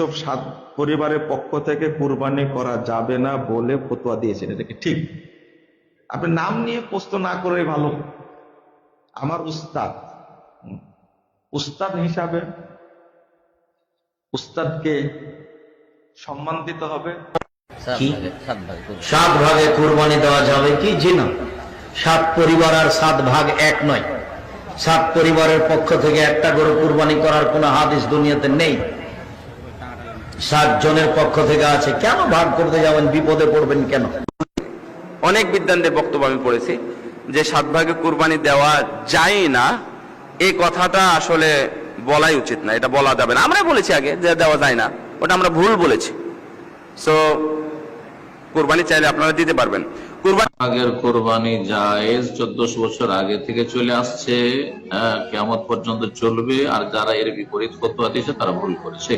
যেসব সাত পরিবারের পক্ষ থেকে কুরবানি করা যাবে না বলে ফতোয়া দিয়েছেন এটা কি ঠিক। আপনি নাম নিয়ে প্রশ্ন না করে ভালো। আমার উস্তাদ উস্তাদ হিসাবে উস্তাদকে সম্মান দিতে হবে। সাত ভাগে কুরবানি দেওয়া যাবে কি? জি না। সাত পরিবার আর সাত ভাগ এক নয়। সাত পরিবারের পক্ষ থেকে একটা গরু কুরবানি করার কোনো হাদিস দুনিয়াতে নেই। সাত জনের পক্ষ থেকে আছে। কেন ভাগ করতে যাবেন? বিপদে পড়বেন কেন? অনেক বিদ্যান্তের বক্তব্য আমি পড়েছি যে সাত ভাগে কুরবানি দেওয়া যায় না এই কথাটা আসলে বলাই উচিত না এটা বলা যাবে না। আমরা বলেছি আগে যে দেওয়া যায় না ওটা আমরা ভুল বলেছি। সো কুরবানি চাইলে আপনারা দিতে পারবেন। কুরবানি আগের কোরবানি জায়েজ চোদ্দশো বছর আগে থেকে চলে আসছে কেমন পর্যন্ত চলবে আর যারা এর বিপরীত ফতোয়া দিয়েছে তারা ভুল করেছে।